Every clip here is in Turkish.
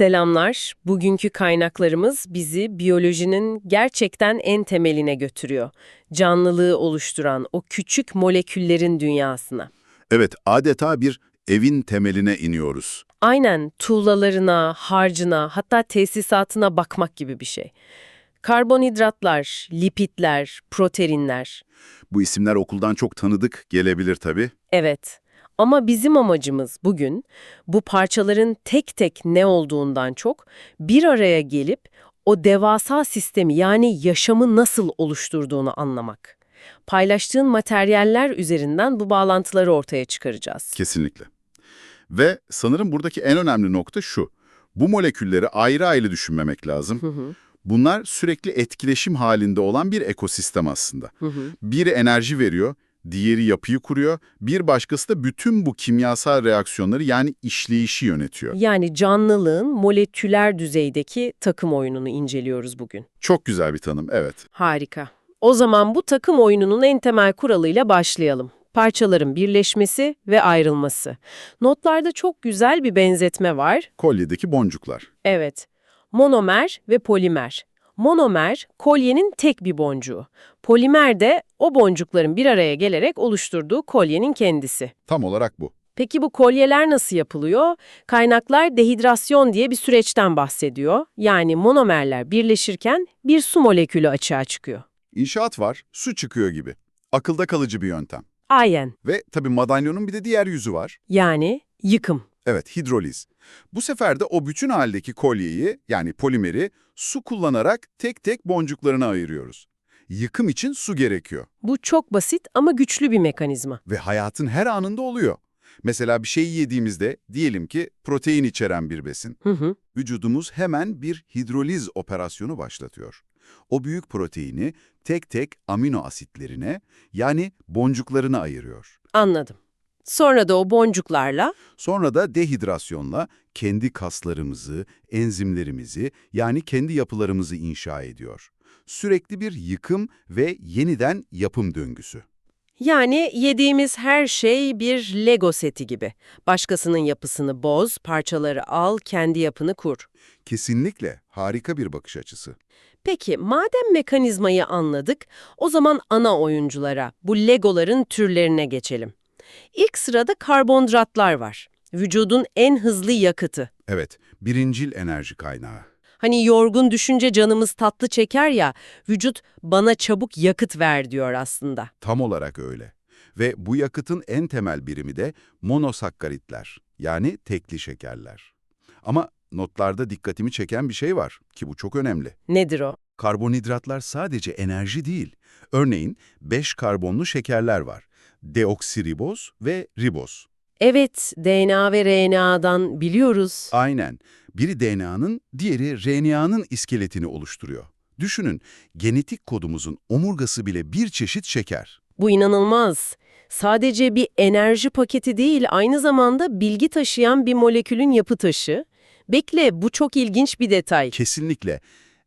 Selamlar. Bugünkü kaynaklarımız bizi biyolojinin gerçekten en temeline götürüyor. Canlılığı oluşturan o küçük moleküllerin dünyasına. Evet, adeta bir evin temeline iniyoruz. Aynen tuğlalarına, harcına, hatta tesisatına bakmak gibi bir şey. Karbonhidratlar, lipidler, proteinler. Bu isimler okuldan çok tanıdık gelebilir tabii. Evet. Ama bizim amacımız bugün bu parçaların tek tek ne olduğundan çok bir araya gelip o devasa sistemi yani yaşamı nasıl oluşturduğunu anlamak. Paylaştığın materyaller üzerinden bu bağlantıları ortaya çıkaracağız. Kesinlikle. Ve sanırım buradaki en önemli nokta şu. Bu molekülleri ayrı ayrı düşünmemek lazım. Hı hı, Bunlar sürekli etkileşim halinde olan bir ekosistem aslında. hı hı. Biri enerji veriyor, diğeri yapıyı kuruyor, bir başkası da bütün bu kimyasal reaksiyonları yani işleyişi yönetiyor. Yani canlılığın moleküler düzeydeki takım oyununu inceliyoruz bugün. Çok güzel bir tanım, evet. Harika. O zaman bu takım oyununun en temel kuralıyla başlayalım. Parçaların birleşmesi ve ayrılması. Notlarda çok güzel bir benzetme var. Kolyedeki boncuklar. Evet. Monomer ve polimer. Monomer, kolyenin tek bir boncuğu. Polimer de o boncukların bir araya gelerek oluşturduğu kolyenin kendisi. Tam olarak bu. Peki bu kolyeler nasıl yapılıyor? Kaynaklar dehidrasyon diye bir süreçten bahsediyor. Yani monomerler birleşirken bir su molekülü açığa çıkıyor. İnşaat var, su çıkıyor gibi. Akılda kalıcı bir yöntem. Ayen, Ve tabii madalyonun bir de diğer yüzü var. yani yıkım. Evet, hidroliz. Bu sefer de o bütün haldeki kolyeyi, yani polimeri, su kullanarak tek tek boncuklarına ayırıyoruz. Yıkım için su gerekiyor Bu çok basit ama güçlü bir mekanizma. ve hayatın her anında oluyor. Mesela bir şey yediğimizde, diyelim ki protein içeren bir besin, Hı hı. vücudumuz hemen bir hidroliz operasyonu başlatıyor. O büyük proteini tek tek amino asitlerine, yani boncuklarına ayırıyor. Anladım. Sonra da o boncuklarla Sonra da dehidrasyonla kendi kaslarımızı, enzimlerimizi yani kendi yapılarımızı inşa ediyor. Sürekli bir yıkım ve yeniden yapım döngüsü. yani yediğimiz her şey bir Lego seti gibi. Başkasının yapısını boz, parçaları al, kendi yapını kur. Kesinlikle harika bir bakış açısı. Peki madem mekanizmayı anladık, o zaman ana oyunculara, bu Legoların türlerine geçelim. İlk sırada karbonhidratlar var. Vücudun en hızlı yakıtı. Evet, birincil enerji kaynağı. Hani yorgun düşünce canımız tatlı çeker ya, vücut bana çabuk yakıt ver diyor aslında. Tam olarak öyle. Ve bu yakıtın en temel birimi de monosakkaritler, yani tekli şekerler. Ama notlarda dikkatimi çeken bir şey var ki bu çok önemli. Nedir o? Karbonhidratlar sadece enerji değil. Örneğin 5 karbonlu şekerler var. Deoksiriboz ve riboz. Evet, DNA ve RNA'dan biliyoruz. Aynen. Biri DNA'nın, diğeri RNA'nın iskeletini oluşturuyor. Düşünün, genetik kodumuzun omurgası bile bir çeşit şeker. Bu inanılmaz. Sadece bir enerji paketi değil, aynı zamanda bilgi taşıyan bir molekülün yapı taşı. Bekle, bu çok ilginç bir detay. Kesinlikle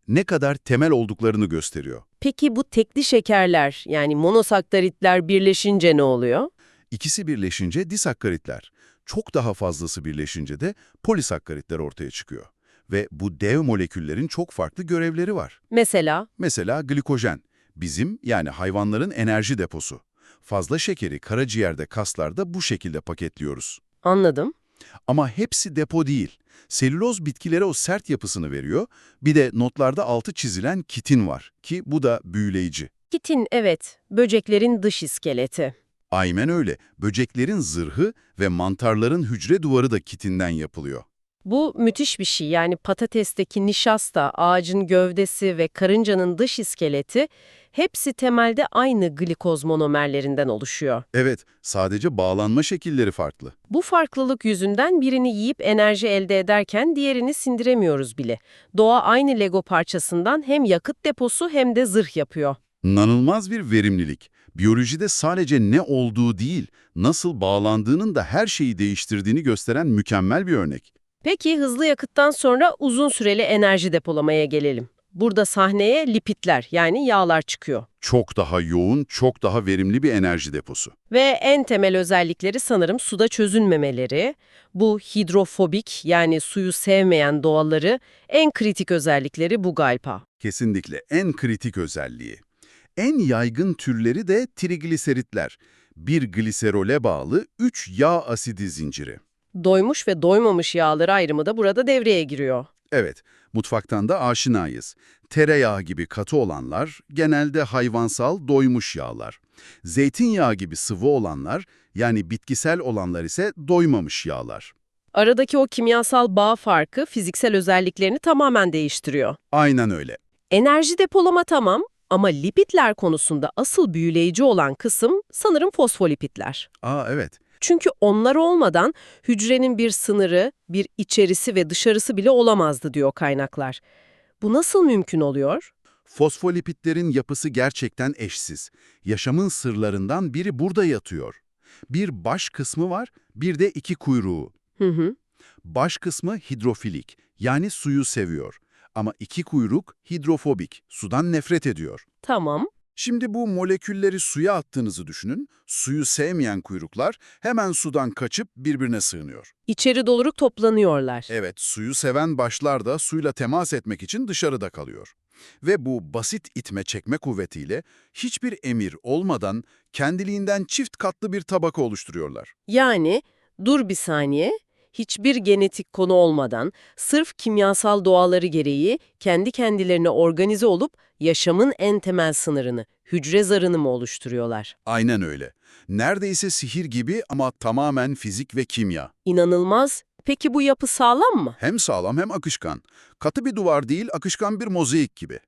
ne kadar temel olduklarını gösteriyor. Peki bu tekli şekerler, yani monosakkaritler birleşince ne oluyor? İkisi birleşince disakkaritler, çok daha fazlası birleşince de polisakkaritler ortaya çıkıyor. Ve bu dev moleküllerin çok farklı görevleri var. Mesela, Mesela glikojen, bizim yani hayvanların enerji deposu. Fazla şekeri karaciğerde, kaslarda bu şekilde paketliyoruz. anladım. Ama hepsi depo değil. Selüloz bitkilere o sert yapısını veriyor. Bir de notlarda altı çizilen kitin var ki bu da büyüleyici. Kitin, evet, böceklerin dış iskeleti. Aynen öyle. Böceklerin zırhı ve mantarların hücre duvarı da kitinden yapılıyor. Bu müthiş bir şey. Yani patatesteki nişasta, ağacın gövdesi ve karıncanın dış iskeleti hepsi temelde aynı glikoz monomerlerinden oluşuyor. Evet, sadece bağlanma şekilleri farklı. Bu farklılık yüzünden birini yiyip enerji elde ederken diğerini sindiremiyoruz bile. Doğa aynı Lego parçasından hem yakıt deposu hem de zırh yapıyor. İnanılmaz bir verimlilik. Biyolojide sadece ne olduğu değil, nasıl bağlandığının da her şeyi değiştirdiğini gösteren mükemmel bir örnek. Peki hızlı yakıttan sonra uzun süreli enerji depolamaya gelelim. Burada sahneye lipitler yani yağlar çıkıyor. Çok daha yoğun, çok daha verimli bir enerji deposu. Ve en temel özellikleri sanırım suda çözünmemeleri. Bu hidrofobik yani suyu sevmeyen doğaları en kritik özellikleri bu galiba. Kesinlikle en kritik özelliği. En yaygın türleri de trigliseritler. Bir gliserole bağlı 3 yağ asidi zinciri. Doymuş ve doymamış yağları ayrımı da burada devreye giriyor. Evet, mutfaktan da aşinayız. Tereyağı gibi katı olanlar genelde hayvansal doymuş yağlar. Zeytinyağı gibi sıvı olanlar yani bitkisel olanlar ise doymamış yağlar. Aradaki o kimyasal bağ farkı fiziksel özelliklerini tamamen değiştiriyor. Aynen öyle. Enerji depolama tamam ama lipidler konusunda asıl büyüleyici olan kısım sanırım fosfolipidler. Aa evet. Çünkü onlar olmadan hücrenin bir sınırı, bir içerisi ve dışarısı bile olamazdı diyor kaynaklar. Bu nasıl mümkün oluyor? Fosfolipidlerin yapısı gerçekten eşsiz. Yaşamın sırlarından biri burada yatıyor. Bir baş kısmı var, bir de iki kuyruğu. Hı hı. Baş kısmı hidrofilik, yani suyu seviyor. Ama iki kuyruk hidrofobik, sudan nefret ediyor. Tamam. Şimdi bu molekülleri suya attığınızı düşünün. Suyu sevmeyen kuyruklar hemen sudan kaçıp birbirine sığınıyor. İçeri doluruk toplanıyorlar. Evet, suyu seven başlar da suyla temas etmek için dışarıda kalıyor. Ve bu basit itme çekme kuvvetiyle hiçbir emir olmadan kendiliğinden çift katlı bir tabaka oluşturuyorlar. Yani dur bir saniye, hiçbir genetik konu olmadan sırf kimyasal doğaları gereği kendi kendilerine organize olup yaşamın en temel sınırını, hücre zarını mı oluşturuyorlar? Aynen öyle. Neredeyse sihir gibi ama tamamen fizik ve kimya. İnanılmaz. Peki bu yapı sağlam mı? Hem sağlam hem akışkan. Katı bir duvar değil, akışkan bir mozaik gibi.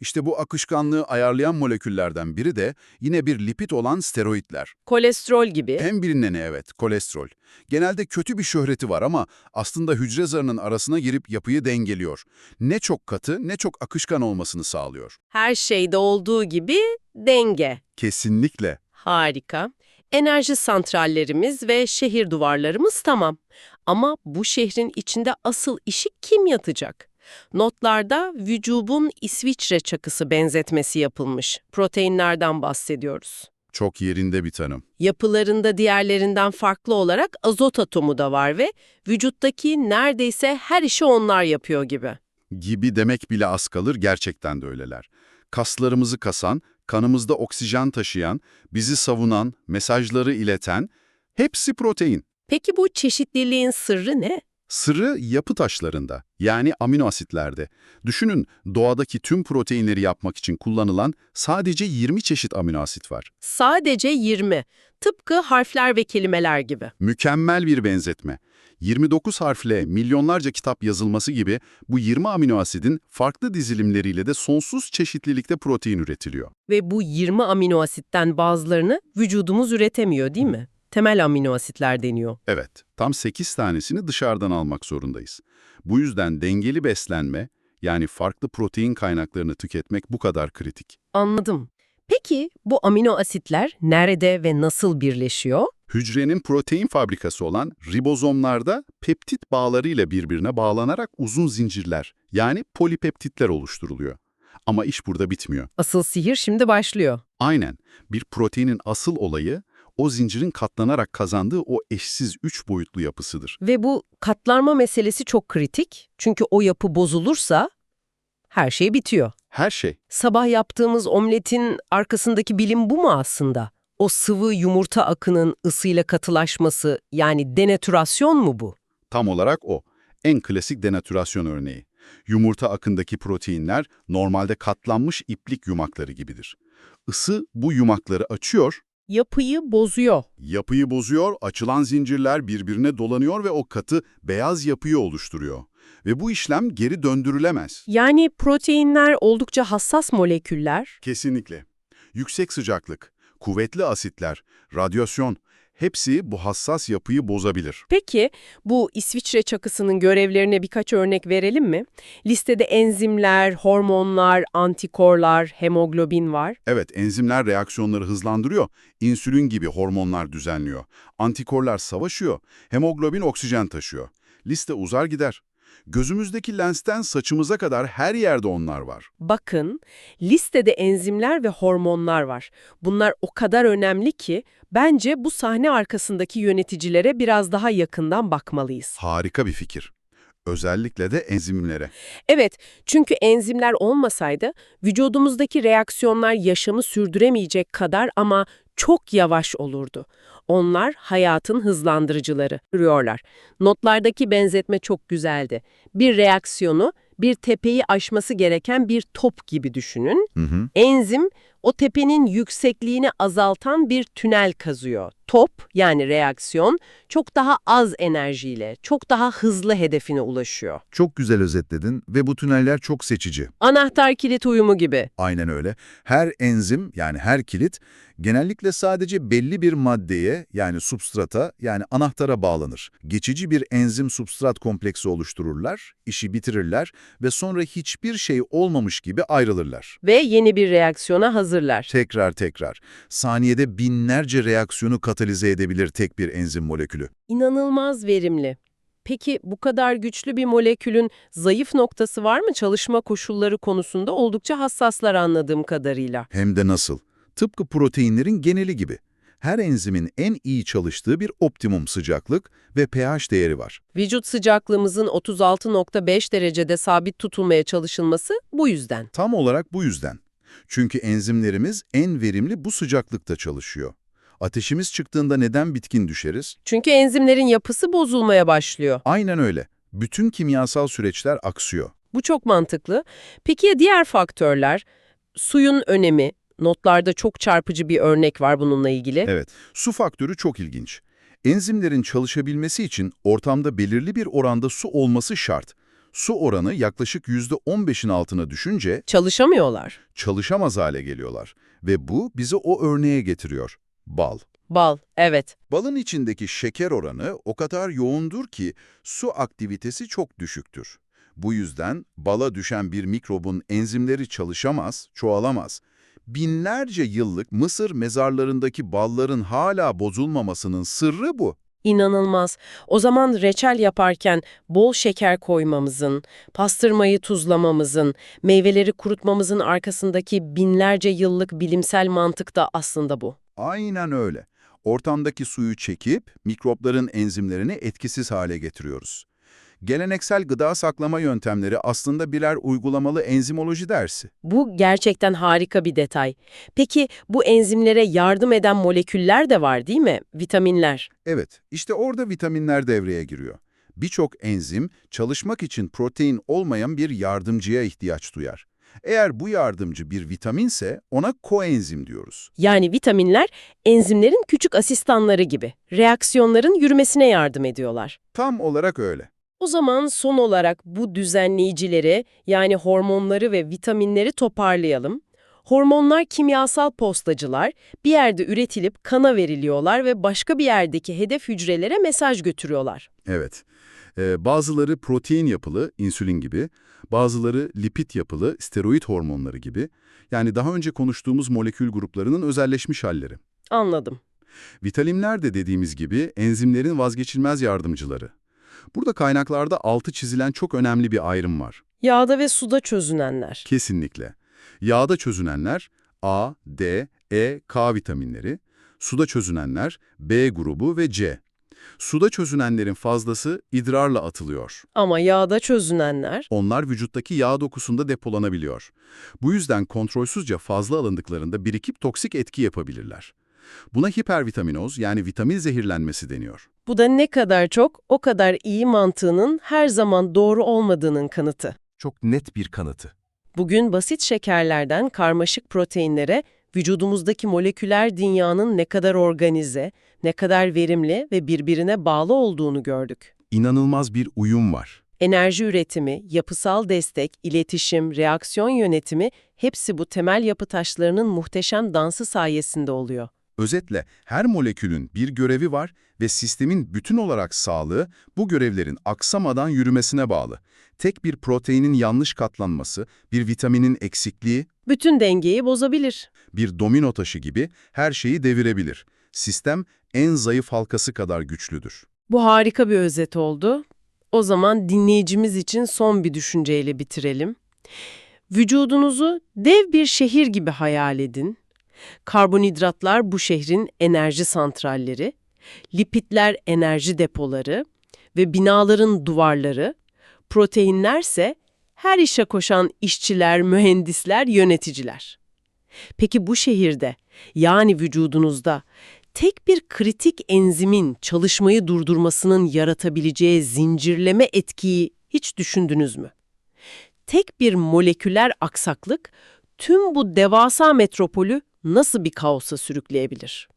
İşte bu akışkanlığı ayarlayan moleküllerden biri de yine bir lipid olan steroidler. Kolesterol gibi. En bilineni evet, kolesterol. Genelde kötü bir şöhreti var ama aslında hücre zarının arasına girip yapıyı dengeliyor. Ne çok katı ne çok akışkan olmasını sağlıyor. Her şeyde olduğu gibi denge. Kesinlikle. Harika. Enerji santrallerimiz ve şehir duvarlarımız tamam. Ama bu şehrin içinde asıl işi kim yatacak? Notlarda vücubun İsviçre çakısı benzetmesi yapılmış. Proteinlerden bahsediyoruz. Çok yerinde bir tanım. Yapılarında diğerlerinden farklı olarak azot atomu da var ve vücuttaki neredeyse her işi onlar yapıyor gibi. Gibi demek bile az kalır, gerçekten de öyleler. Kaslarımızı kasan, kanımızda oksijen taşıyan, bizi savunan, mesajları ileten, hepsi protein. Peki bu çeşitliliğin sırrı ne? Sırrı yapı taşlarında, yani amino asitlerde. Düşünün, doğadaki tüm proteinleri yapmak için kullanılan sadece 20 çeşit amino asit var. Sadece 20. Tıpkı harfler ve kelimeler gibi. Mükemmel bir benzetme. 29 harfle milyonlarca kitap yazılması gibi bu 20 amino asidin farklı dizilimleriyle de sonsuz çeşitlilikte protein üretiliyor. Ve bu 20 amino asitten bazılarını vücudumuz üretemiyor değil mi? Temel amino asitler deniyor. Evet, tam 8 tanesini dışarıdan almak zorundayız. Bu yüzden dengeli beslenme, yani farklı protein kaynaklarını tüketmek bu kadar kritik. Anladım. Peki bu amino asitler nerede ve nasıl birleşiyor? Hücrenin protein fabrikası olan ribozomlarda peptit bağlarıyla birbirine bağlanarak uzun zincirler, yani polipeptitler oluşturuluyor. Ama iş burada bitmiyor. Asıl sihir şimdi başlıyor. Aynen, bir proteinin asıl olayı, o zincirin katlanarak kazandığı o eşsiz üç boyutlu yapısıdır. Ve bu katlanma meselesi çok kritik. Çünkü o yapı bozulursa her şey bitiyor. Her şey. Sabah yaptığımız omletin arkasındaki bilim bu mu aslında? O sıvı yumurta akının ısıyla katılaşması yani denatürasyon mu bu? Tam olarak o. En klasik denatürasyon örneği. Yumurta akındaki proteinler normalde katlanmış iplik yumakları gibidir. Isı bu yumakları açıyor, Yapıyı bozuyor. yapıyı bozuyor, açılan zincirler birbirine dolanıyor ve o katı beyaz yapıyı oluşturuyor. Ve bu işlem geri döndürülemez. Yani proteinler oldukça hassas moleküller. Kesinlikle. Yüksek sıcaklık, kuvvetli asitler, radyasyon hepsi bu hassas yapıyı bozabilir. Peki bu İsviçre çakısının görevlerine birkaç örnek verelim mi? Listede enzimler, hormonlar, antikorlar, hemoglobin var. Evet, enzimler reaksiyonları hızlandırıyor. İnsülin gibi hormonlar düzenliyor. Antikorlar savaşıyor. Hemoglobin oksijen taşıyor. Liste uzar gider. Gözümüzdeki lensten saçımıza kadar her yerde onlar var. Bakın, listede enzimler ve hormonlar var. Bunlar o kadar önemli ki bence bu sahne arkasındaki yöneticilere biraz daha yakından bakmalıyız. Harika bir fikir. Özellikle de enzimlere. Evet, çünkü enzimler olmasaydı vücudumuzdaki reaksiyonlar yaşamı sürdüremeyecek kadar ama çok yavaş olurdu. Onlar hayatın hızlandırıcıları, diyorlar. Notlardaki benzetme çok güzeldi. Bir reaksiyonu bir tepeyi aşması gereken bir top gibi düşünün. Hı hı. Enzim o tepenin yüksekliğini azaltan bir tünel kazıyor. Top yani reaksiyon çok daha az enerjiyle, çok daha hızlı hedefine ulaşıyor. Çok güzel özetledin ve bu tüneller çok seçici. Anahtar kilit uyumu gibi. Aynen öyle. Her enzim yani her kilit genellikle sadece belli bir maddeye yani substrata yani anahtara bağlanır. Geçici bir enzim substrat kompleksi oluştururlar, işi bitirirler ve sonra hiçbir şey olmamış gibi ayrılırlar. Ve yeni bir reaksiyona hazırlar. Tekrar tekrar. Saniyede binlerce reaksiyonu katalize edebilir tek bir enzim molekülü. İnanılmaz verimli. Peki bu kadar güçlü bir molekülün zayıf noktası var mı çalışma koşulları konusunda oldukça hassaslar anladığım kadarıyla? Hem de nasıl? Tıpkı proteinlerin geneli gibi. Her enzimin en iyi çalıştığı bir optimum sıcaklık ve pH değeri var. Vücut sıcaklığımızın 36.5 derecede sabit tutulmaya çalışılması bu yüzden. Tam olarak bu yüzden. Çünkü enzimlerimiz en verimli bu sıcaklıkta çalışıyor. Ateşimiz çıktığında neden bitkin düşeriz? Çünkü enzimlerin yapısı bozulmaya başlıyor. Aynen öyle. Bütün kimyasal süreçler aksıyor. Bu çok mantıklı. Peki ya diğer faktörler? Suyun önemi. Notlarda çok çarpıcı bir örnek var bununla ilgili. Evet, su faktörü çok ilginç. Enzimlerin çalışabilmesi için ortamda belirli bir oranda su olması şart. Su oranı yaklaşık %15'in altına düşünce Çalışamıyorlar. çalışamaz hale geliyorlar. Ve bu bizi o örneğe getiriyor. Bal. Bal, evet. Balın içindeki şeker oranı o kadar yoğundur ki su aktivitesi çok düşüktür. Bu yüzden bala düşen bir mikrobun enzimleri çalışamaz, çoğalamaz. Binlerce yıllık Mısır mezarlarındaki balların hala bozulmamasının sırrı bu. İnanılmaz. O zaman reçel yaparken bol şeker koymamızın, pastırmayı tuzlamamızın, meyveleri kurutmamızın arkasındaki binlerce yıllık bilimsel mantık da aslında bu. Aynen öyle. Ortamdaki suyu çekip mikropların enzimlerini etkisiz hale getiriyoruz. Geleneksel gıda saklama yöntemleri aslında birer uygulamalı enzimoloji dersi. Bu gerçekten harika bir detay. Peki bu enzimlere yardım eden moleküller de var değil mi? Vitaminler. Evet, işte orada vitaminler devreye giriyor. Birçok enzim çalışmak için protein olmayan bir yardımcıya ihtiyaç duyar. Eğer bu yardımcı bir vitaminse ona koenzim diyoruz. Yani vitaminler enzimlerin küçük asistanları gibi. Reaksiyonların yürümesine yardım ediyorlar. Tam olarak öyle. O zaman son olarak bu düzenleyicileri yani hormonları ve vitaminleri toparlayalım. Hormonlar kimyasal postacılar, bir yerde üretilip kana veriliyorlar ve başka bir yerdeki hedef hücrelere mesaj götürüyorlar. Evet. Ee, bazıları protein yapılı, insülin gibi, bazıları lipid yapılı, steroid hormonları gibi. Yani daha önce konuştuğumuz molekül gruplarının özelleşmiş halleri. Anladım. Vitaminler de dediğimiz gibi enzimlerin vazgeçilmez yardımcıları. Burada kaynaklarda altı çizilen çok önemli bir ayrım var. Yağda ve suda çözünenler. Kesinlikle. Yağda çözünenler A, D, E, K vitaminleri, suda çözünenler B grubu ve C. Suda çözünenlerin fazlası idrarla atılıyor. Ama yağda çözünenler Onlar vücuttaki yağ dokusunda depolanabiliyor. Bu yüzden kontrolsüzce fazla alındıklarında birikip toksik etki yapabilirler. Buna hipervitaminoz yani vitamin zehirlenmesi deniyor. bu da ne kadar çok o kadar iyi mantığının her zaman doğru olmadığının kanıtı. Çok net bir kanıtı. Bugün basit şekerlerden karmaşık proteinlere vücudumuzdaki moleküler dünyanın ne kadar organize, ne kadar verimli ve birbirine bağlı olduğunu gördük. İnanılmaz bir uyum var. Enerji üretimi, yapısal destek, iletişim, reaksiyon yönetimi hepsi bu temel yapı taşlarının muhteşem dansı sayesinde oluyor. Özetle her molekülün bir görevi var ve sistemin bütün olarak sağlığı bu görevlerin aksamadan yürümesine bağlı. Tek bir proteinin yanlış katlanması, bir vitaminin eksikliği, Bütün dengeyi bozabilir. bir domino taşı gibi her şeyi devirebilir. Sistem en zayıf halkası kadar güçlüdür. Bu harika bir özet oldu. O zaman dinleyicimiz için son bir düşünceyle bitirelim. Vücudunuzu dev bir şehir gibi hayal edin. Karbonhidratlar bu şehrin enerji santralleri, lipidler enerji depoları ve binaların duvarları, proteinlerse her işe koşan işçiler, mühendisler, yöneticiler. Peki bu şehirde, yani vücudunuzda tek bir kritik enzimin çalışmayı durdurmasının yaratabileceği zincirleme etkiyi hiç düşündünüz mü? Tek bir moleküler aksaklık tüm bu devasa metropolü nasıl bir kaosa sürükleyebilir?